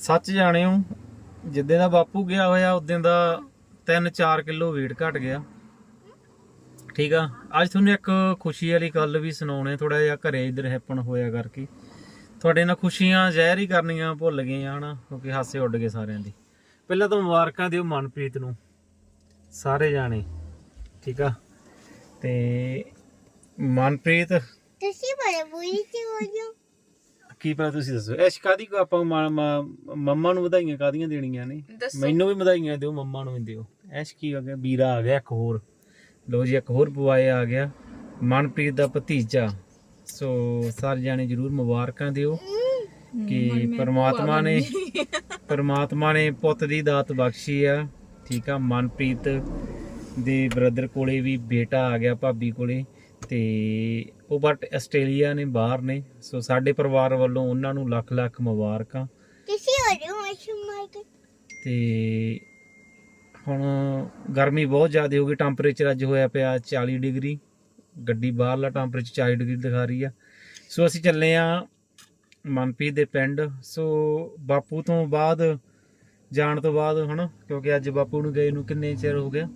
ਸੱਚ ਜਾਣਿਓ, ਜਿੱਦਾਂ ਦਾ ਬਾਪੂ ਗਿਆ ਹੋਇਆ ਉਦੋਂ ਦਾ 3-4 ਕਿਲੋ weight ਘਟ ਗਿਆ। ਠੀਕ ਆ? ਅੱਜ ਤੁਹਾਨੂੰ ਇੱਕ ਖੁਸ਼ੀ ਵਾਲੀ ਗੱਲ ਵੀ ਸੁਣਾਉਣੇ ਥੋੜਾ ਜਿਹਾ ਘਰੇ ਇਧਰ ਹੈਪਨ ਹੋਇਆ ਕਰਕੇ। ਤੁਹਾਡੇ ਨਾਲ ਖੁਸ਼ੀਆਂ ਜ਼ਹਿਰ ਹੀ ਕਰਨੀਆਂ ਭੁੱਲ ਗਏ ਆ, ਹਨਾ? ਕਿਉਂਕਿ ਹਾਸੇ ਉੱਡ ਗਏ ਸਾਰਿਆਂ ਦੀ। ਪਹਿਲਾਂ ਤਾਂ ਮੁਬਾਰਕਾਂ ਦਿਓ ਮਨਪ੍ਰੀਤ ਨੂੰ, ਸਾਰੇ ਜਾਣੇ। ਠੀਕ ਆ? ਤੇ ਮਨਪ੍ਰੀਤ? ਤੁਸੀਂ ਬੜੇ ਬੁਰੀ ਸੀ ਹੋ ਕੀ ਪਤਾ ਤੁਸੀਂ ਦੱਸੋ? ਐਸ਼ ਕਾਦੀ ਕੋ ਆਪਾਂ ਮਾ- ਮਾ- ਮੰਮਾ ਨੂੰ ਵਧਾਈਆਂ ਕਾਦੀਆਂ ਦੇਣੀਆਂ ਨੇ? ਦੱਸੋ। ਮੈਨੂੰ ਵੀ ਵਧਾਈਆਂ ਦਿਓ ਮੰਮਾ ਨੂੰ ਵੀ ਦਿਓ। ਐਸ਼ ਕੀ ਹੋ ਗਿਆ? ਵੀਰਾ ਆ ਗਿਆ ਇੱਕ ਹੋਰ। ਲੋ ਜੀ ਇੱਕ ਹੋਰ ਬੁਆਏ ਆ ਗਿਆ। ਮਨਪ੍ਰੀਤ ਦਾ ਭਤੀਜਾ। ਸੋ ਸਾਰੇ ਜਾਣੇ ਜਰੂਰ ਮੁਬਾਰਕਾਂ ਦਿਓ ਕਿ ਪਰਮਾਤਮਾ ਨੇ ਪਰਮਾਤਮਾ ਨੇ ਪੁੱਤ ਦੀ ਦਾਤ ਬਖਸ਼ੀ ਆ। ਠੀਕ ਆ ਮਨਪ੍ਰੀਤ ਦੇ ਬ੍ਰਦਰ ਕੋਲੇ ਵੀ ਬੇਟਾ ਆ ਗਿਆ ਭਾਬੀ ਕੋਲੇ। ਤੇ ਉਹ ਬਟ ਆਸਟ੍ਰੇਲੀਆ ਨੇ ਬਾਹਰ ਨੇ ਸੋ ਸਾਡੇ ਪਰਿਵਾਰ ਵੱਲੋਂ ਉਹਨਾਂ ਨੂੰ ਲੱਖ ਲੱਖ ਮੁਬਾਰਕਾਂ। ਤੁਸੀਂ ਹੋ ਮਾਸ਼ੂਮਾਈ ਤੇ ਹੁਣ ਗਰਮੀ ਬਹੁਤ ਜ਼ਿਆਦਾ ਹੋ ਗਈ ਟੈਂਪਰੇਚਰ ਅੱਜ ਹੋਇਆ ਪਿਆ 40 ਡਿਗਰੀ। ਗੱਡੀ ਬਾਹਰਲਾ ਟੈਂਪਰੇਚਰ 40 ਡਿਗਰੀ ਦਿਖਾ ਰਹੀ ਆ। ਸੋ ਅਸੀਂ ਚੱਲੇ ਆ ਮਨਪ੍ਰੀਤ ਦੇ ਪਿੰਡ। ਸੋ ਬਾਪੂ ਤੋਂ ਬਾਅਦ ਜਾਣ ਤੋਂ ਬਾਅਦ ਹਨਾ ਕਿਉਂਕਿ ਅੱਜ ਬਾਪੂ ਨੂੰ ਗਏ ਨੂੰ ਕਿੰਨੇ ਚਿਰ ਹੋ ਗਿਆ?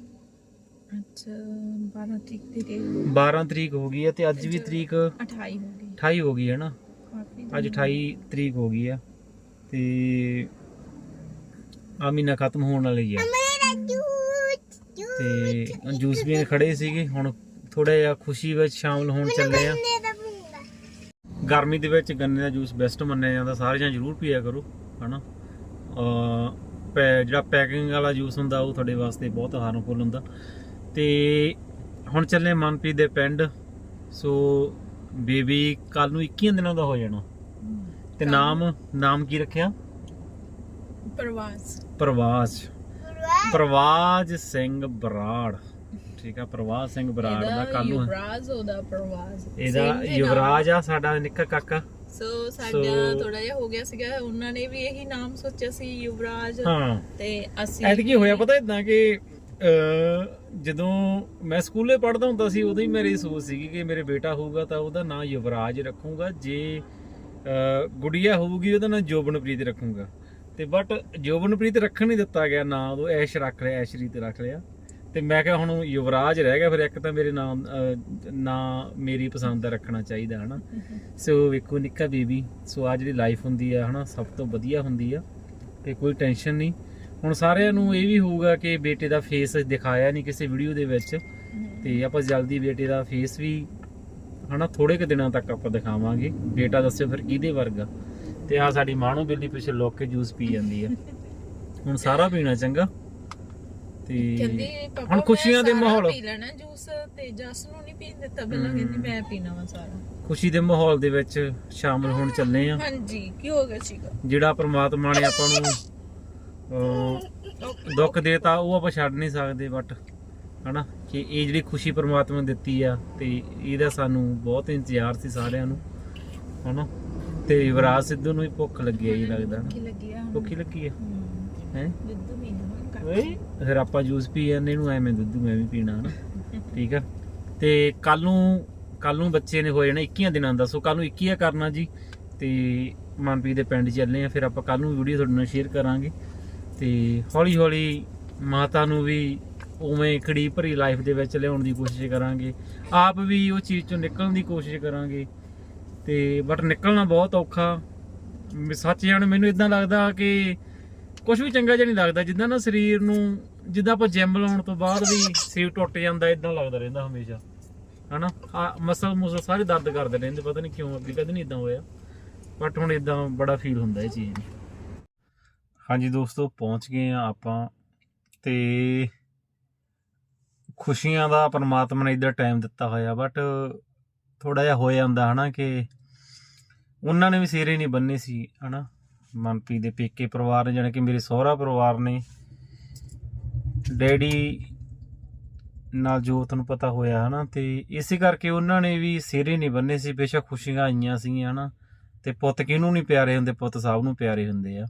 ਅੱਛਾ 12 ਤਰੀਕ ਦੀ ਦੇ 12 ਤਰੀਕ ਹੋ ਗਈ ਹੈ ਤੇ ਅੱਜ ਵੀ ਤਰੀਕ 28 ਹੋ ਗਈ। 28 ਹੋ ਗਈ ਹੈ ਨਾ? ਕਾਫੀ ਅੱਜ 28 ਤਰੀਕ ਹੋ ਗਈ ਆ ਤੇ ਆ ਮਹੀਨਾ ਖਤਮ ਹੋਣ ਵਾਲੀ ਆ ਤੇ ਜੂਸ। ਵੀ ਖੜੇ ਸੀਗੇ ਹੁਣ ਥੋੜਾ ਜਿਹਾ ਖੁਸ਼ੀ ਵਿੱਚ ਸ਼ਾਮਲ ਹੋਣ ਚੱਲੇ ਆ ਗਰਮੀ ਦੇ ਵਿੱਚ ਗੰਨੇ ਦਾ ਜੂਸ ਬੈਸਟ ਮੰਨਿਆ ਜਾਂਦਾ ਸਾਰੇ ਜਣ ਜ਼ਰੂਰ ਪੀਆ ਕਰੋ ਹਨਾ? ਅ ਪੈ- ਜਿਹੜਾ ਪੈਕਿੰਗ ਵਾਲਾ ਜੂਸ ਹੁੰਦਾ ਉਹ ਤੁਹਾਡੇ ਵਾਸਤੇ ਬਹੁਤ ਹਾਰਮਫੁਲ ਹੁੰਦਾ। ਤੇ ਹੁਣ ਚੱਲੇ ਮਨਪ੍ਰੀਤ ਦੇ ਪਿੰਡ। ਸੋ ਬੇਬੀ ਕੱਲ ਨੂੰ 21 ਦਿਨਾਂ ਦਾ ਹੋ ਜਾਣਾ। ਤੇ ਨਾਮ ਨਾਮ ਕੀ ਰੱਖਿਆ? ਪ੍ਰਵਾਸ। ਪ੍ਰਵਾਸ। ਪ੍ਰਵਾਜ ਸਿੰਘ ਬਰਾੜ। ਠੀਕ ਆ ਪ੍ਰਵਾਜ ਸਿੰਘ ਬਰਾੜ ਦਾ ਕੱਲ ਨੂੰ। ਯੁਵਰਾਜ ਉਹਦਾ ਪ੍ਰਵਾਸ। ਇਹਦਾ। ਯੁਵਰਾਜ ਆ ਸਾਡਾ ਨਿੱਕਾ ਕਾਕਾ। ਸੋ ਸਾਡਾ ਥੋੜਾ ਜਿਹਾ ਹੋ ਗਿਆ ਸੀਗਾ। ਉਹਨਾਂ ਨੇ ਵੀ ਇਹੀ ਨਾਮ ਸੋਚਿਆ ਸੀ ਯੁਵਰਾਜ। ਹਾਂ। ਤੇ ਅਸੀਂ ਐਤਕੀ ਹੋਇਆ ਪਤਾ ਇਦਾਂ ਕਿ ਜਦੋਂ ਮੈਂ ਸਕੂਲੇ ਪੜ੍ਹਦਾ ਹੁੰਦਾ ਸੀ, ਉਦੋਂ ਹੀ ਮੇਰੀ ਸੋਚ ਸੀਗੀ ਕਿ ਮੇਰੇ ਬੇਟਾ ਹੋਊਗਾ ਤਾਂ ਉਹਦਾ ਨਾਂ ਯੁਵਰਾਜ ਰੱਖੂੰਗਾ। ਜੇ ਗੁੜੀਆ ਹੋਊਗੀ, ਉਹਦਾ ਨਾਂ ਜੋਬਨਪ੍ਰੀਤ ਰੱਖੂੰਗਾ। ਤੇ ਬਟ ਜੋਬਨਪ੍ਰੀਤ ਰੱਖਣ ਨਹੀਂ ਦਿੱਤਾ ਗਿਆ ਨਾਂ ਉਹ ਐਸ਼ ਰੱਖ ਲਿਆ ਐਸ਼ਰੀਤ ਰੱਖ ਲਿਆ। ਤੇ ਮੈਂ ਕਿਹਾ ਹੁਣ ਯੁਵਰਾਜ ਰਹਿ ਗਿਆ, ਫਿਰ ਇੱਕ ਤਾਂ ਮੇਰੇ ਨਾਮ ਨਾਂ ਮੇਰੀ ਪਸੰਦ ਦਾ ਰੱਖਣਾ ਚਾਹੀਦਾ, ਹਨਾ। ਸੋ ਵੇਖੋ ਨਿੱਕਾ ਬੇਬੀ, ਸੋ ਆ ਜਿਹੜੀ ਲਾਈਫ ਹੁੰਦੀ ਆ, ਹਨਾ, ਸਭ ਤੋਂ ਵਧੀਆ ਹੁੰਦੀ ਆ। ਤੇ ਕੋਈ ਟੈਨਸ਼ਨ ਨਹੀਂ। ਹੁਣ ਸਾਰਿਆਂ ਨੂੰ ਇਹ ਵੀ ਹੋਊਗਾ ਕਿ ਬੇਟੇ ਦਾ ਫੇਸ ਦਿਖਾਇਆ ਨਹੀਂ ਕਿਸੇ ਵੀਡੀਓ ਦੇ ਵਿੱਚ। ਤੇ ਆਪਾਂ ਜਲਦੀ ਬੇਟੇ ਦਾ ਫੇਸ ਵੀ ਹਨਾ ਥੋੜੇ ਕੁ ਦਿਨਾਂ ਤੱਕ ਆਪਾਂ ਦਿਖਾਵਾਂਗੇ। ਬੇਟਾ ਦੱਸਿਓ ਫਿਰ ਕਿਹਦੇ ਵਰਗਾ। ਤੇ ਆ ਸਾਡੀ ਮਾਣੋ ਬਿੱਲੀ ਪਿੱਛੇ ਲੁੱਕ ਕੇ ਜੂਸ ਪੀ ਜਾਂਦੀ ਆ। ਹੁਣ ਸਾਰਾ ਪੀਣਾ ਚੰਗਾ। ਤੇ ਹੁਣ ਖੁਸ਼ੀਆਂ ਦੇ ਮਾਹੌਲ ਪੀ ਲੈਣਾ ਜੂਸ ਤੇ ਜਸ ਨੂੰ ਨਹੀਂ ਪੀਣ ਦਿੱਤਾ ਪਹਿਲਾਂ ਕਹਿੰਦੀ ਮੈਂ ਪੀਣਾ ਵਾ ਸਾਰਾ। ਖੁਸ਼ੀ ਦੇ ਮਾਹੌਲ ਦੇ ਵਿੱਚ ਸ਼ਾਮਲ ਹੋਣ ਚੱਲੇ ਆ। ਹਾਂਜੀ ਕੀ ਹੋ ਗਿਆ ਸੀਗਾ? ਜਿਹੜਾ ਪ੍ਰਮਾਤਮਾ ਨੇ ਆਪਾਂ ਨੂੰ ਦੁੱਖ ਦੇਤਾ ਉਹ ਆਪਾਂ ਛੱਡ ਨਹੀਂ ਸਕਦੇ ਬਟ ਹਨਾ ਕਿ ਇਹ ਜਿਹੜੀ ਖੁਸ਼ੀ ਪ੍ਰਮਾਤਮਾ ਨੇ ਦਿੱਤੀ ਆ ਤੇ ਇਹਦਾ ਸਾਨੂੰ ਬਹੁਤ ਇੰਤਜ਼ਾਰ ਸੀ ਸਾਰਿਆਂ ਨੂੰ ਹਨਾ ਤੇ ਯੁਵਰਾਜ ਸਿੱਧੂ ਨੂੰ ਵੀ ਭੁੱਖ ਲੱਗੀ ਆ ਜੀ ਲੱਗਦਾ? ਭੁੱਖੀ ਲੱਗੀ ਆ ਹੈ। ਦੁੱਧ ਪੀਣਾ ਓਏ ਫਿਰ ਆਪਾਂ ਜੂਸ ਪੀ ਜਾਂਦੇ ਇਹਨੂੰ ਐਵੇਂ ਦੁੱਧ ਮੈਂ ਵੀ ਪੀਣਾ ਹਨਾ। ਠੀਕ ਆ। ਤੇ ਕੱਲ ਨੂੰ ਕੱਲ ਨੂੰ ਬੱਚੇ ਨੇ ਹੋ ਜਾਣਾ 21 ਦਿਨਾਂ ਦਾ ਸੋ ਕੱਲ ਨੂੰ 21 ਆ ਕਰਨਾ ਜੀ ਤੇ ਮਨਪ੍ਰੀਤ ਦੇ ਪਿੰਡ ਚੱਲੇ ਆ ਫਿਰ ਆਪਾਂ ਕੱਲ ਨੂੰ ਵੀਡੀਓ ਤੁਹਾਡੇ ਨਾਲ ਸ਼ੇਅਰ ਕਰਾਂਗੇ। ਤੇ ਹੌਲੀ ਹੌਲੀ ਮਾਤਾ ਨੂੰ ਵੀ ਉਵੇਂ ਖੜੀ ਭਰੀ ਲਾਈਫ ਦੇ ਵਿੱਚ ਲਿਆਉਣ ਦੀ ਕੋਸ਼ਿਸ਼ ਕਰਾਂਗੇ। ਆਪ ਵੀ ਉਹ ਚੀਜ਼ ਚੋਂ ਨਿਕਲਣ ਦੀ ਕੋਸ਼ਿਸ਼ ਕਰਾਂਗੇ। ਤੇ ਬਟ ਨਿਕਲਣਾ ਬਹੁਤ ਔਖਾ। ਸੱਚ ਜਾਣ, ਮੈਨੂੰ ਇਦਾਂ ਲੱਗਦਾ ਕਿ ਕੁਝ ਵੀ ਚੰਗਾ ਜਿਹਾ ਨਹੀਂ ਲੱਗਦਾ। ਜਿੱਦਾਂ ਨਾ ਸਰੀਰ ਨੂੰ, ਜਿੱਦਾਂ ਆਪਾਂ ਜਿਮ ਲਾਉਣ ਤੋਂ ਬਾਅਦ ਵੀ ਸਰੀਰ ਟੁੱਟ ਜਾਂਦਾ ਇਦਾਂ ਲੱਗਦਾ ਰਹਿੰਦਾ ਹਮੇਸ਼ਾ। ਹਨਾ? ਆ ਮਸਲ ਮੁਸਲ ਸਾਰੇ ਦਰਦ ਕਰਦੇ ਰਹਿੰਦੇ, ਪਤਾ ਨਹੀਂ ਕਿਉਂ, ਅੱਗੇ ਕਦੇ ਨਹੀਂ ਇਦਾਂ ਹੋਇਆ। ਬਟ ਹੁਣ ਇਦਾਂ ਬੜਾ ਫੀਲ ਹੁੰਦਾ ਇਹ ਚੀਜ਼ ਨੂੰ। ਹਾਂਜੀ ਦੋਸਤੋ, ਪਹੁੰਚ ਗਏ ਆ ਆਪਾਂ ਤੇ ਖੁਸ਼ੀਆਂ ਦਾ ਪਰਮਾਤਮਾ ਨੇ ਇਧਰ ਟਾਈਮ ਦਿੱਤਾ ਹੋਇਆ ਬਟ ਥੋੜਾ ਜਿਹਾ ਹੋ ਜਾਂਦਾ ਹਨਾ ਕਿ ਉਹਨਾਂ ਨੇ ਵੀ ਸਿਰੇ ਨਹੀਂ ਬੰਨੇ ਸੀ ਹਨਾ। ਮਨਪ੍ਰੀਤ ਦੇ ਪੇਕੇ ਪਰਿਵਾਰ ਨੇ, ਜਾਣੀ ਕਿ ਮੇਰੇ ਸਹੁਰਾ ਪਰਿਵਾਰ ਨੇ, ਡੈਡੀ ਨਾਲ ਜੋ ਤੁਹਾਨੂੰ ਪਤਾ ਹੋਇਆ ਹਨਾ, ਤੇ ਇਸੇ ਕਰਕੇ ਉਹਨਾਂ ਨੇ ਵੀ ਸਿਰੇ ਨਹੀਂ ਬੰਨੇ ਸੀ, ਬੇਸ਼ੱਕ ਖੁਸ਼ੀਆਂ ਆਈਆਂ ਸੀਗੀਆਂ ਹਨਾ। ਤੇ ਪੁੱਤ ਕਿਹਨੂੰ ਨਹੀਂ ਪਿਆਰੇ ਹੁੰਦੇ? ਪੁੱਤ ਸਭ ਨੂੰ ਪਿਆਰੇ ਹੁੰਦੇ ਆ।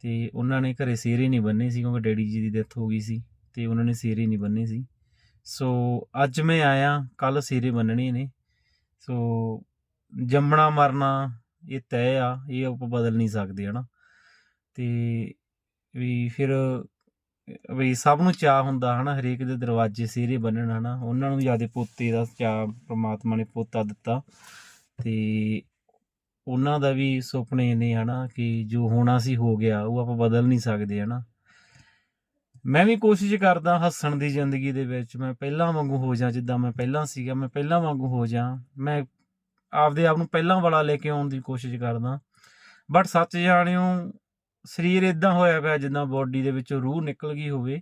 ਤੇ ਉਹਨਾਂ ਨੇ ਘਰੇ ਸਿਹਰੇ ਨਹੀਂ ਬੰਨੇ ਸੀ ਕਿਉਂਕਿ ਡੈਡੀ ਜੀ ਦੀ ਡੈਥ ਹੋ ਗਈ ਸੀ ਤੇ ਉਹਨਾਂ ਨੇ ਸਿਹਰੇ ਨਹੀਂ ਬੰਨੇ ਸੀ। ਸੋ ਅੱਜ ਮੈਂ ਆਇਆ ਕੱਲ ਸਿਹਰੇ ਬੰਨਣੇ ਨੇ। ਸੋ ਜੰਮਣਾ, ਮਰਨਾ, ਇਹ ਤੈਅ ਆ, ਇਹ ਆਪਾਂ ਬਦਲ ਨਹੀਂ ਸਕਦੇ, ਹਨਾ। ਤੇ ਵੀ ਫਿਰ, ਵੀ ਸਭ ਨੂੰ ਚਾਹ ਹੁੰਦਾ, ਹਨਾ, ਹਰੇਕ ਦੇ ਦਰਵਾਜ਼ੇ ਸਿਹਰੇ ਬੰਨਣ, ਹਨਾ। ਉਹਨਾਂ ਨੂੰ ਜਿਆਦੇ ਪੋਤੇ ਦਾ ਚਾਹ ਪ੍ਰਮਾਤਮਾ ਨੇ ਪੋਤਾ ਦਿੱਤਾ। ਤੇ ਉਹਨਾਂ ਦਾ ਵੀ ਸੁਪਨੇ ਨੇ ਹਨਾ ਕਿ ਜੋ ਹੋਣਾ ਸੀ ਹੋ ਗਿਆ, ਉਹ ਆਪਾਂ ਬਦਲ ਨਹੀਂ ਸਕਦੇ, ਹਨਾ। ਮੈਂ ਵੀ ਕੋਸ਼ਿਸ਼ ਕਰਦਾ ਹੱਸਣ ਦੀ ਜ਼ਿੰਦਗੀ ਦੇ ਵਿੱਚ, ਮੈਂ ਪਹਿਲਾਂ ਵਾਂਗੂ ਹੋ ਜਾ, ਜਿੱਦਾਂ ਮੈਂ ਪਹਿਲਾਂ ਸੀਗਾ, ਮੈਂ ਪਹਿਲਾਂ ਵਾਂਗੂ ਹੋ ਜਾ। ਮੈਂ ਆਪਦੇ ਆਪ ਨੂੰ ਪਹਿਲਾਂ ਵਾਲਾ ਲੈ ਕੇ ਆਉਣ ਦੀ ਕੋਸ਼ਿਸ਼ ਕਰਦਾ। ਬਟ ਸੱਚ ਜਾਣਿਓ, ਸਰੀਰ ਇਦਾਂ ਹੋਇਆ ਪਿਆ ਜਿੱਦਾਂ ਬਾਡੀ ਦੇ ਵਿੱਚੋਂ ਰੂਹ ਨਿਕਲ ਗਈ ਹੋਵੇ।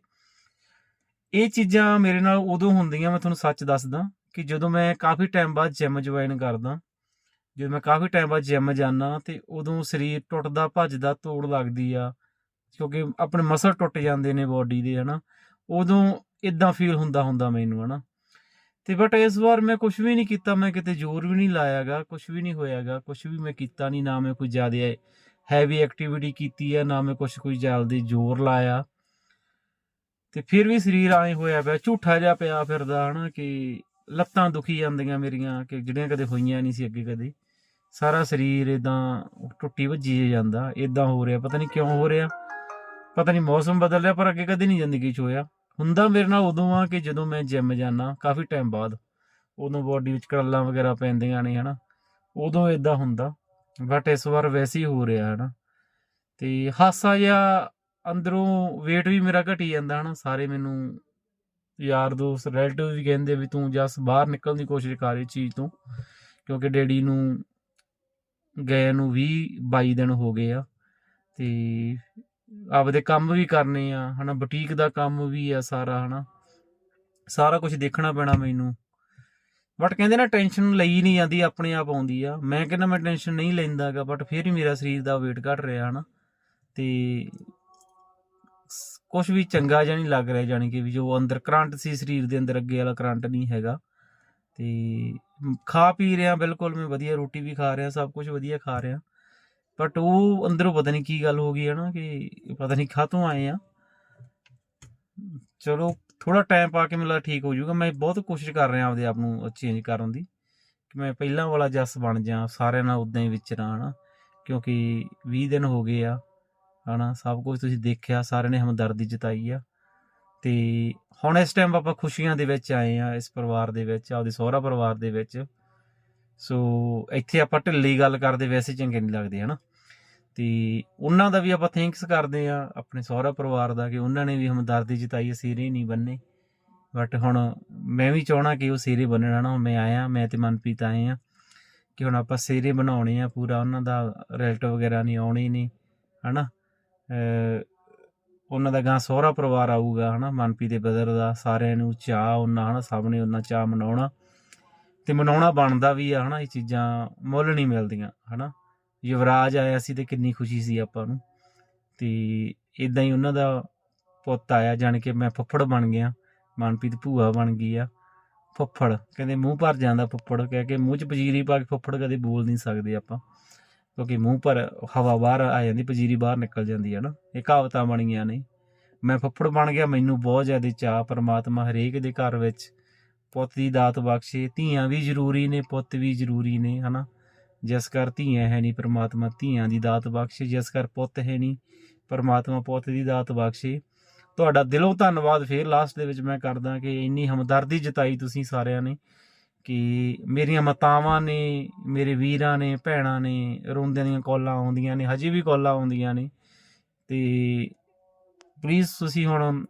ਇਹ ਚੀਜ਼ਾਂ ਮੇਰੇ ਨਾਲ ਉਦੋਂ ਹੁੰਦੀਆਂ, ਮੈਂ ਤੁਹਾਨੂੰ ਸੱਚ ਦੱਸਦਾ, ਕਿ ਜਦੋਂ ਮੈਂ ਕਾਫੀ ਟਾਈਮ ਬਾਅਦ ਜਿਮ ਜੁਆਇਨ ਕਰਦਾ ਜਦੋਂ ਮੈਂ ਕਾਫੀ ਟਾਈਮ ਬਾਅਦ ਜਿਮ ਜਾਣਾ ਤੇ ਉਦੋਂ ਸਰੀਰ ਟੁੱਟਦਾ, ਭੱਜਦਾ, ਤੋੜ ਲੱਗਦੀ ਆ, ਕਿਉਂਕਿ ਆਪਣੇ ਮਸਲ ਟੁੱਟ ਜਾਂਦੇ ਨੇ ਬਾਡੀ ਦੇ, ਹਨਾ। ਉਦੋਂ ਇਦਾਂ ਫੀਲ ਹੁੰਦਾ ਹੁੰਦਾ ਮੈਨੂੰ, ਹਨਾ। ਤੇ ਬਟ ਇਸ ਵਾਰ ਮੈਂ ਕੁਝ ਵੀ ਨਹੀਂ ਕੀਤਾ, ਮੈਂ ਕਿਤੇ ਜ਼ੋਰ ਵੀ ਨਹੀਂ ਲਾਇਆਗਾ ਕੁਝ ਵੀ ਨਹੀਂ ਹੋਇਆਗਾ ਕੁਝ ਵੀ ਮੈਂ ਕੀਤਾ ਨਹੀਂ, ਨਾ ਮੈਂ ਕੋਈ ਜ਼ਿਆਦਾ ਹੈਵੀ ਐਕਟੀਵਿਟੀ ਕੀਤੀ ਆ, ਨਾ ਮੈਂ ਕੁਝ ਕੋਈ ਜਲਦੀ ਜ਼ੋਰ ਲਾਇਆ। ਤੇ ਫਿਰ ਵੀ ਸਰੀਰ ਆਏ ਹੋਇਆ ਪਿਆ, ਝੂਠਾ ਜਿਹਾ ਪਿਆ ਫਿਰਦਾ, ਹਨਾ, ਕਿ ਲੱਤਾਂ ਦੁਖੀ ਜਾਂਦੀਆਂ ਮੇਰੀਆਂ, ਕਿ ਜਿਹੜੀਆਂ ਕਦੇ ਹੋਈਆਂ ਨਹੀਂ ਸੀ ਅੱਗੇ ਕਦੇ। ਸਾਰਾ ਸਰੀਰ ਇਦਾਂ ਟੁੱਟੀ ਭੱਜੀ ਜਾਂਦਾ ਇਦਾਂ ਹੋ ਰਿਹਾ, ਪਤਾ ਨਹੀਂ ਕਿਉਂ ਹੋ ਰਿਹਾ, ਪਤਾ ਨਹੀਂ ਮੌਸਮ ਬਦਲ ਰਿਹਾ, ਪਰ ਅੱਗੇ ਕਦੇ ਨਹੀਂ ਜ਼ਿੰਦਗੀ 'ਚ ਹੋਇਆ। ਹੁੰਦਾ ਮੇਰੇ ਨਾਲ ਉਦੋਂ ਆ ਕਿ ਜਦੋਂ ਮੈਂ ਜਿਮ ਜਾਣਾ ਕਾਫੀ ਟਾਈਮ ਬਾਅਦ, ਉਦੋਂ ਬਾਡੀ ਵਿੱਚ ਕਰਲਾਂ ਵਗੈਰਾ ਪੈਂਦੀਆਂ ਨੇ, ਹਨਾ। ਉਦੋਂ ਇਦਾਂ ਹੁੰਦਾ ਬਟ ਇਸ ਵਾਰ ਵੈਸੇ ਹੀ ਹੋ ਰਿਹਾ, ਹਨਾ। ਤੇ ਹਾਸਾ ਜਿਹਾ ਅੰਦਰੋਂ weight ਵੀ ਮੇਰਾ ਘਟੀ ਜਾਂਦਾ, ਹਨਾ। ਸਾਰੇ ਮੈਨੂੰ ਯਾਰ ਦੋਸਤ ਰਿਲੇਟਿਵ ਵੀ ਕਹਿੰਦੇ ਵੀ ਤੂੰ ਜਸ ਬਾਹਰ ਨਿਕਲਣ ਦੀ ਕੋਸ਼ਿਸ਼ ਕਰ ਇਸ ਚੀਜ਼ ਤੋਂ, ਕਿਉਂਕਿ ਡੈਡੀ ਨੂੰ ਗਏ ਨੂੰ 20 22 ਦਿਨ ਹੋ ਗਏ ਆ ਤੇ ਆਪਦੇ ਕੰਮ ਵੀ ਕਰਨੇ ਆ, ਹਨਾ, ਬੁਟੀਕ ਦਾ ਕੰਮ ਵੀ ਆ ਸਾਰਾ, ਹਨਾ। ਸਾਰਾ ਕੁਝ ਦੇਖਣਾ ਪੈਣਾ ਮੈਨੂੰ। ਬਟ ਕਹਿੰਦੇ ਨਾ ਟੈਨਸ਼ਨ ਲਈ ਨਹੀਂ ਜਾਂਦੀ, ਆਪਣੇ ਆਪ ਆਉਂਦੀ ਆ। ਮੈਂ ਕਹਿੰਦਾ ਮੈਂ ਟੈਨਸ਼ਨ ਨਹੀਂ ਲੈਂਦਾਗਾ ਬਟ ਫਿਰ ਹੀ ਮੇਰਾ ਸਰੀਰ ਦਾ weight ਘਟ ਰਿਹਾ, ਹਨਾ। ਤੇ ਕੁਝ ਵੀ ਚੰਗਾ ਜਿਹਾ ਨਹੀਂ ਲੱਗ ਰਿਹਾ ਜਾਨੀ ਕਿ ਵੀ ਜੋ ਅੰਦਰ ਕਰੰਟ ਸੀ, ਸਰੀਰ ਦੇ ਅੰਦਰ ਅੱਗੇ ਵਾਲਾ ਕਰੰਟ ਨਹੀਂ ਹੈਗਾ। ਤੇ ਖਾ ਪੀ ਰਿਹਾ, ਬਿਲਕੁਲ ਮੈਂ ਵਧੀਆ ਰੋਟੀ ਵੀ ਖਾ ਰਿਹਾ, ਸਭ ਕੁਝ ਵਧੀਆ ਖਾ ਰਿਹਾ। ਬਟ ਉਹ ਅੰਦਰੋਂ ਪਤਾ ਨਹੀਂ ਕੀ ਗੱਲ ਹੋ ਗਈ ਹੈ ਨਾ ਕਿ ਪਤਾ ਨਹੀਂ ਖਾਤੋਂ ਆਏ ਆ। ਚਲੋ ਥੋੜਾ ਟਾਈਮ ਪਾ ਕੇ ਮੈਨੂੰ ਠੀਕ ਹੋ ਜਾਊਗਾ। ਮੈਂ ਬਹੁਤ ਕੋਸ਼ਿਸ਼ ਕਰ ਰਿਹਾ ਆਪਦੇ ਆਪ ਨੂੰ ਚੇਂਜ ਕਰਨ ਦੀ ਕਿ ਮੈਂ ਪਹਿਲਾਂ ਵਾਲਾ ਜੱਸ ਬਣ ਜਾ ਸਾਰਿਆਂ ਨਾਲ ਉਦਾਂ ਹੀ ਵਿਚਰਾਂ ਹਨਾ। ਕਿਉਂਕਿ 20 ਦਿਨ ਹੋ ਗਏ ਆ, ਹਨਾ। ਸਭ ਕੁਝ ਤੁਸੀਂ ਦੇਖਿਆ, ਸਾਰਿਆਂ ਨੇ ਹਮਦਰਦੀ ਜਤਾਈ ਆ। ਤੇ ਹੁਣ ਇਸ ਟਾਈਮ ਆਪਾਂ ਖੁਸ਼ੀਆਂ ਦੇ ਵਿੱਚ ਆਏ ਆ ਇਸ ਪਰਿਵਾਰ ਦੇ ਵਿੱਚ, ਆਪਦੇ ਸਹੁਰਾ ਪਰਿਵਾਰ ਦੇ ਵਿੱਚ। ਸੋ ਇੱਥੇ ਆਪਾਂ ਢਿੱਲੀ ਗੱਲ ਕਰਦੇ, ਵੈਸੇ ਚੰਗੇ ਨਹੀਂ ਲੱਗਦੇ, ਹਨਾ? ਤੇ ਉਹਨਾਂ ਦਾ ਵੀ ਆਪਾਂ ਥੈਂਕਸ ਕਰਦੇ ਆ ਆਪਣੇ ਸਹੁਰਾ ਪਰਿਵਾਰ ਦਾ, ਕਿ ਉਹਨਾਂ ਨੇ ਵੀ ਹਮਦਰਦੀ ਜਤਾਈ ਸਿਰੇ ਨਹੀਂ ਬੰਨੇ। ਬਟ ਹੁਣ ਮੈਂ ਵੀ ਚਾਹਣਾ ਕਿ ਉਹ ਸਿਰੇ ਬੰਨਣ ਨਾ ਹੁਣ ਮੈਂ ਆਇਆ, ਮੈਂ ਤੇ ਮਨਪ੍ਰੀਤ ਆਏ ਆ ਕਿ ਹੁਣ ਆਪਾਂ ਸਿਰੇ ਬਣਾਉਣੇ ਆ ਪੂਰਾ। ਉਹਨਾਂ ਦਾ ਰਿਲੇਟਿਵ ਵਗੈਰਾ ਨਹੀਂ, ਆਉਣੇ ਨਹੀਂ, ਹਨਾ? ਅਹ ਉਹਨਾਂ ਦਾ ਗਾਂ ਸਹੁਰਾ ਪਰਿਵਾਰ ਆਊਗਾ, ਹਨਾ? ਮਨਪ੍ਰੀਤ ਦੇ ਬਦਰ ਦਾ, ਸਾਰਿਆਂ ਨੂੰ ਚਾਹ ਉਹਨਾਂ, ਹਨਾ? ਸਭ ਨੇ ਉਹਨਾਂ ਚਾਹ ਮਨਾਉਣਾ। ਤੇ ਮਨਾਉਣਾ ਬਣਦਾ ਵੀ ਆ, ਹਨਾ? ਇਹ ਚੀਜ਼ਾਂ ਮੁੱਲ ਨਹੀਂ ਮਿਲਦੀਆਂ, ਹਨਾ? ਯੁਵਰਾਜ ਆਇਆ ਸੀ ਤੇ ਕਿੰਨੀ ਖੁਸ਼ੀ ਸੀ ਆਪਾਂ ਨੂੰ। ਤੇ ਇਦਾਂ ਹੀ ਉਹਨਾਂ ਦਾ ਪੁੱਤ ਆਇਆ, ਜਾਣ ਕੇ ਮੈਂ ਫੁੱਫੜ ਬਣ ਗਿਆ। ਮਨਪ੍ਰੀਤ ਭੂਆ ਬਣ ਗਈ ਆ। ਫੁੱਫੜ, ਕਹਿੰਦੇ ਮੂੰਹ ਭਰ ਜਾਂਦਾ ਫੁੱਫੜ, ਕਹਿ ਕੇ ਮੂੰਹ 'ਚ ਪਜੀਰੀ ਪਾ ਕੇ ਫੁੱਫੜ ਕਦੇ ਬੋਲ ਨਹੀਂ ਸਕਦੇ ਆਪਾਂ। ਕਿਉਂਕਿ ਮੂੰਹ ਪਰ ਹਵਾ ਬਾਹਰ ਆ ਜਾਂਦੀ, ਪਜੀਰੀ ਬਾਹਰ ਨਿਕਲ ਜਾਂਦੀ ਹੈ ਨਾ। ਇਹ ਕਹਾਵਤਾਂ ਬਣੀਆਂ ਨੇ। ਮੈਂ ਫੁੱਫੜ ਬਣ ਗਿਆ, ਮੈਨੂੰ ਬਹੁਤ ਜ਼ਿਆਦਾ ਚਾਹ ਪਰਮਾਤਮਾ ਹਰੇਕ ਦੇ ਘਰ ਵਿੱਚ ਪੁੱਤ ਦੀ ਦਾਤ ਬਖਸ਼ੇ। ਧੀਆਂ ਵੀ ਜ਼ਰੂਰੀ ਨੇ, ਪੁੱਤ ਵੀ ਜ਼ਰੂਰੀ ਨੇ, ਹਨਾ? ਜਿਸ ਕਰ ਧੀਆਂ ਹੈ ਨਹੀਂ, ਪਰਮਾਤਮਾ ਧੀਆਂ ਦੀ ਦਾਤ ਬਖਸ਼ੇ। ਜਿਸ ਕਰ ਪੁੱਤ ਹੈ ਨਹੀਂ, ਪਰਮਾਤਮਾ ਪੁੱਤ ਦੀ ਦਾਤ ਬਖਸ਼ੇ। ਤੁਹਾਡਾ ਦਿਲੋਂ ਧੰਨਵਾਦ ਫੇਰ ਲਾਸਟ ਦੇ ਵਿੱਚ ਮੈਂ ਕਰਦਾ ਕਿ ਇੰਨੀ ਹਮਦਰਦੀ ਜਤਾਈ ਤੁਸੀਂ ਸਾਰਿਆਂ ਨੇ। ਕਿ ਮੇਰੀਆਂ ਮਾਤਾਵਾਂ ਨੇ, ਮੇਰੇ ਵੀਰਾਂ ਨੇ, ਭੈਣਾਂ ਨੇ ਰੋਂਦਿਆਂ ਦੀਆਂ ਕਾਲਾਂ ਆਉਂਦੀਆਂ ਨੇ, ਹਜੇ ਵੀ ਕਾਲਾਂ ਆਉਂਦੀਆਂ ਨੇ। ਤੇ ਪਲੀਜ਼ ਤੁਸੀਂ ਹੁਣ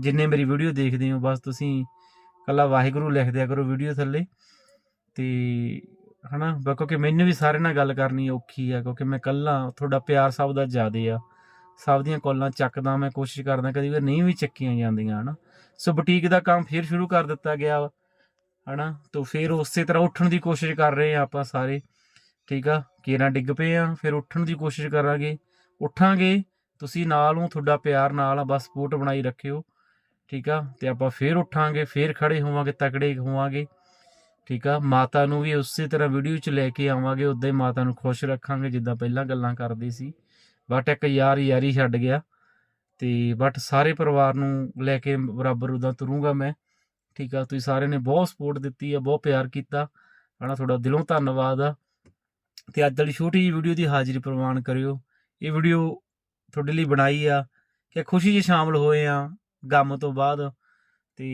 ਜਿੰਨੇ ਮੇਰੀ ਵੀਡੀਓ ਦੇਖਦੇ ਹੋ, ਬਸ ਤੁਸੀਂ ਕੱਲਾ ਵਾਹਿਗੁਰੂ ਲਿਖ ਦਿਆ ਕਰੋ ਵੀਡੀਓ ਥੱਲੇ। ਤੇ ਹਨਾ ਬ- ਕਿਉਂਕਿ ਮੈਨੂੰ ਵੀ ਸਾਰਿਆਂ ਨਾਲ ਗੱਲ ਕਰਨੀ ਔਖੀ ਆ, ਕਿਉਂਕਿ ਮੈਂ ਕੱਲਾ, ਤੁਹਾਡਾ ਪਿਆਰ ਸਭ ਦਾ ਜ਼ਿਆਦੇ ਆ। ਸਭ ਦੀਆਂ ਕਾਲਾਂ ਚੱਕਦਾ ਮੈਂ, ਕੋਸ਼ਿਸ਼ ਕਰਦਾ, ਕਦੀ ਵਾਰ ਨਹੀਂ ਵੀ ਚੱਕੀਆਂ ਜਾਂਦੀਆਂ, ਹਨਾ। ਸੋ ਬੁਟੀਕ ਦਾ ਕੰਮ ਫੇਰ ਸ਼ੁਰੂ ਕਰ ਦਿੱਤਾ ਗਿਆ ਵਾ। ਹਨਾ? ਤੋਂ ਫਿਰ ਉਸੇ ਤਰ੍ਹਾਂ ਉੱਠਣ ਦੀ ਕੋਸ਼ਿਸ਼ ਕਰ ਰਹੇ ਆ ਆਪਾਂ ਸਾਰੇ। ਠੀਕ ਆ? ਕੇਰਾਂ ਡਿੱਗ ਪਏ ਆ, ਫਿਰ ਉੱਠਣ ਦੀ ਕੋਸ਼ਿਸ਼ ਕਰਾਂਗੇ। ਉੱਠਾਂਗੇ, ਤੁਸੀਂ ਨਾਲ ਨੂੰ ਤੁਹਾਡਾ ਪਿਆਰ ਨਾਲ ਆ, ਬਸ ਸਪੋਰਟ ਬਣਾਈ ਰੱਖਿਓ। ਠੀਕ ਆ? ਤੇ ਆਪਾਂ ਫੇਰ ਉੱਠਾਂਗੇ, ਫੇਰ ਖੜੇ ਹੋਵਾਂਗੇ, ਤਕੜੇ ਹੋਵਾਂਗੇ। ਠੀਕ ਆ? ਮਾਤਾ ਨੂੰ ਵੀ ਉਸੇ ਤਰ੍ਹਾਂ ਵੀਡੀਓ 'ਚ ਲੈ ਕੇ ਆਵਾਂਗੇ, ਉਦਾਂ ਹੀ ਮਾਤਾ ਨੂੰ ਖੁਸ਼ ਰੱਖਾਂਗੇ, ਜਿੱਦਾਂ ਪਹਿਲਾਂ ਗੱਲਾਂ ਕਰਦੇ ਸੀ। ਬਟ ਇੱਕ ਯਾਰ ਯਾਰੀ ਛੱਡ ਗਿਆ। ਤੇ ਬਟ ਸਾਰੇ ਪਰਿਵਾਰ ਨੂੰ ਲੈ ਕੇ ਬਰਾਬਰ ਉਦਾਂ ਤੁਰੂੰਗਾ ਮੈਂ। ਠੀਕ ਆ, ਤੁਸੀਂ ਸਾਰਿਆਂ ਨੇ ਬਹੁਤ ਸਪੋਰਟ ਦਿੱਤੀ ਆ, ਬਹੁਤ ਪਿਆਰ ਕੀਤਾ। ਹਨਾ, ਤੁਹਾਡਾ ਦਿਲੋਂ ਧੰਨਵਾਦ ਆ। ਤੇ ਅੱਜ ਵਾਲੀ ਛੋਟੀ ਜਿਹੀ ਵੀਡੀਓ ਦੀ ਹਾਜ਼ਰੀ ਪ੍ਰਵਾਨ ਕਰਿਓ। ਇਹ ਵੀਡੀਓ ਤੁਹਾਡੇ ਲਈ ਬਣਾਈ ਆ ਕਿ ਖੁਸ਼ੀ 'ਚ ਸ਼ਾਮਲ ਹੋਏ ਆ ਗਮ ਤੋਂ ਬਾਅਦ। ਤੇ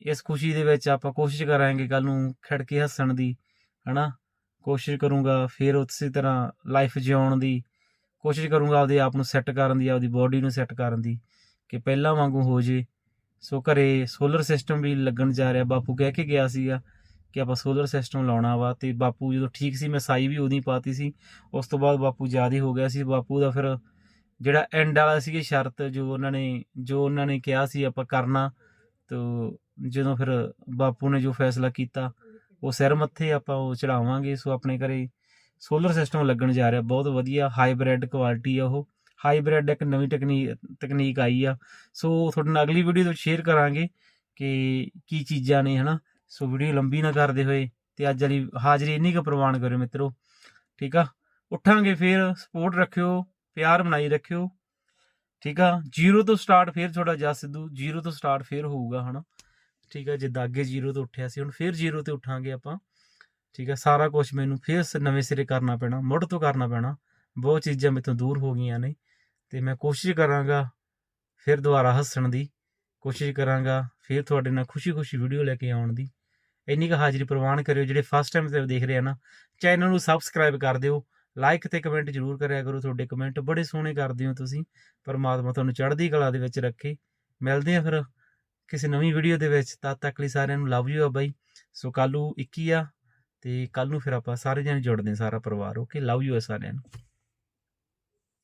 ਇਸ ਖੁਸ਼ੀ ਦੇ ਵਿੱਚ ਆਪਾਂ ਕੋਸ਼ਿਸ਼ ਕਰਾਂਗੇ ਕੱਲ ਨੂੰ ਖੜ ਕੇ ਹੱਸਣ ਦੀ, ਹਨਾ। ਕੋਸ਼ਿਸ਼ ਕਰੂੰਗਾ ਫਿਰ ਉਸੇ ਤਰ੍ਹਾਂ ਲਾਈਫ ਜਿਉਣ ਦੀ। ਕੋਸ਼ਿਸ਼ ਕਰੂੰਗਾ ਆਪਦੇ ਆਪ ਨੂੰ ਸੈੱਟ ਕਰਨ ਦੀ, ਆਪਦੀ ਬੋਡੀ ਨੂੰ ਸੈੱਟ ਕਰਨ ਦੀ, ਕਿ ਪਹਿਲਾਂ ਵਾਂਗੂ ਹੋ ਜੇ। ਸੋ ਘਰੇ ਸੋਲਰ ਸਿਸਟਮ ਵੀ ਲੱਗਣ ਜਾ ਰਿਹਾ। ਬਾਪੂ ਕਹਿ ਕੇ ਗਿਆ ਸੀਗਾ ਕਿ ਆਪਾਂ ਸੋਲਰ ਸਿਸਟਮ ਲਾਉਣਾ ਵਾ ਤੇ ਬਾਪੂ ਜਦੋਂ ਠੀਕ ਸੀ, ਮੈਂ ਸਾਈ ਵੀ ਉਹਦੀ ਪਾਤੀ ਸੀ। ਉਸ ਤੋਂ ਬਾਅਦ ਬਾਪੂ ਜ਼ਿਆਦਾ ਹੋ ਗਿਆ ਸੀ। ਬਾਪੂ ਦਾ ਫਿਰ ਜਿਹੜਾ ਐਂਡ ਵਾਲਾ ਸੀ ਸ਼ਰਤ, ਜੋ ਉਹਨਾਂ ਨੇ, ਜੋ ਉਹਨਾਂ ਨੇ ਕਿਹਾ ਸੀ ਆਪਾਂ ਕਰਨਾ, ਤੋ ਜਦੋਂ ਫਿਰ ਬਾਪੂ ਨੇ ਜੋ ਫੈਸਲਾ ਕੀਤਾ, ਉਹ ਸਿਰ ਮੱਥੇ ਆਪਾਂ ਉਹ ਚੜਾਵਾਂਗੇ। ਸੋ ਆਪਣੇ ਘਰੇ ਸੋਲਰ ਸਿਸਟਮ ਲੱਗਣ ਜਾ ਰਿਹਾ। ਬਹੁਤ ਵਧੀਆ ਹਾਈਬ੍ਰਿਡ ਕੁਆਲਿਟੀ ਆ ਉਹ। ਹਾਈਬ੍ਰਿਡ ਇੱਕ ਨਵੀਂ ਟੈਕਨੀਕ ਤਕਨੀਕ ਆਈ ਆ। ਸੋ ਤੁਹਾਡੇ ਨਾਲ ਅਗਲੀ ਵੀਡੀਓ ਤੋਂ ਸ਼ੇਅਰ ਕਰਾਂਗੇ ਕਿ ਕੀ ਚੀਜ਼ਾਂ ਨੇ, ਹਨਾ। ਸੋ ਵੀਡੀਓ ਲੰਬੀ ਨਾ ਕਰਦੇ ਹੋਏ ਤੇ ਅੱਜ ਵਾਲੀ ਹਾਜ਼ਰੀ ਇੰਨੀ ਕੁ ਪ੍ਰਵਾਨ ਕਰਿਓ ਮਿੱਤਰੋ। ਠੀਕ ਆ? ਉੱਠਾਂਗੇ ਫੇਰ, ਸਪੋਰਟ ਰੱਖਿਓ, ਪਿਆਰ ਬਣਾਈ ਰੱਖਿਓ। ਠੀਕ ਆ? ਜ਼ੀਰੋ ਤੋਂ ਸਟਾਰਟ ਫੇਰ ਤੁਹਾਡਾ ਜਸ ਸਿੱਧੂ, ਜ਼ੀਰੋ ਤੋਂ ਸਟਾਰਟ ਫੇਰ ਹੋਊਗਾ, ਹਨਾ। ਠੀਕ ਆ? ਜਿੱਦਾਂ ਅੱਗੇ ਜ਼ੀਰੋ ਤੋਂ ਉੱਠਿਆ ਸੀ, ਹੁਣ ਫੇਰ ਜ਼ੀਰੋ ਤੇ ਉੱਠਾਂਗੇ ਆਪਾਂ। ਠੀਕ ਆ? ਸਾਰਾ ਕੁਝ ਮੈਨੂੰ ਫੇਰ ਸ- ਨਵੇਂ ਸਿਰੇ ਕਰਨਾ ਪੈਣਾ, ਮੁੜ ਤੋਂ ਕਰਨਾ ਪੈਣਾ। ਬਹੁਤ ਚੀਜ਼ਾਂ ਮੇਥੋਂ ਦੂਰ ਹੋ ਗਈਆਂ ਨੇ। ਤੇ ਮੈਂ ਕੋਸ਼ਿਸ਼ ਕਰਾਂਗਾ ਫਿਰ ਦੁਬਾਰਾ ਹੱਸਣ ਦੀ, ਕੋਸ਼ਿਸ਼ ਕਰਾਂਗਾ ਫਿਰ ਤੁਹਾਡੇ ਨਾਲ ਖੁਸ਼ੀ-ਖੁਸ਼ੀ ਵੀਡੀਓ ਲੈ ਕੇ ਆਉਣ ਦੀ। ਇੰਨੀ ਕੁ ਹਾਜ਼ਰੀ ਪ੍ਰਵਾਨ ਕਰਿਓ ਜਿਹੜੇ ਫਸਟ ਟਾਈਮ ਤੇ ਦੇਖ ਰਹੇ ਆ ਨਾ ਚੈਨਲ ਨੂੰ ਸਬਸਕ੍ਰਾਈਬ ਕਰ ਦਿਓ ਲਾਈਕ ਤੇ ਕਮੈਂਟ ਜ਼ਰੂਰ ਕਰਿਆ ਕਰੋ, ਤੁਹਾਡੇ ਕਮੈਂਟ ਬੜੇ ਸੋਹਣੇ ਕਰਦੇ ਹੋ ਤੁਸੀਂ, ਪਰਮਾਤਮਾ ਤੁਹਾਨੂੰ ਚੜ੍ਹਦੀ ਕਲਾ ਦੇ ਵਿੱਚ ਰੱਖੇ। ਮਿਲਦੇ ਆ ਫਿਰ ਕਿਸੇ ਨਵੀਂ ਵੀਡੀਓ ਦੇ ਵਿੱਚ, ਤਦ ਤੱਕ ਲਈ ਸਾਰਿਆਂ ਨੂੰ ਲਵ ਯੂ ਆ ਬਾਈ। ਸੋ ਕੱਲ੍ਹ ਨੂੰ 21 ਆ ਤੇ ਕੱਲ ਨੂੰ ਫਿਰ ਆਪਾਂ ਸਾਰੇ ਜਣੇ ਜੁੜਦੇ ਹਾਂ, ਸਾਰਾ ਪਰਿਵਾਰ ਓਕੇ ਲਵ ਯੂ ਆ ਸਾਰਿਆਂ ਨੂੰ।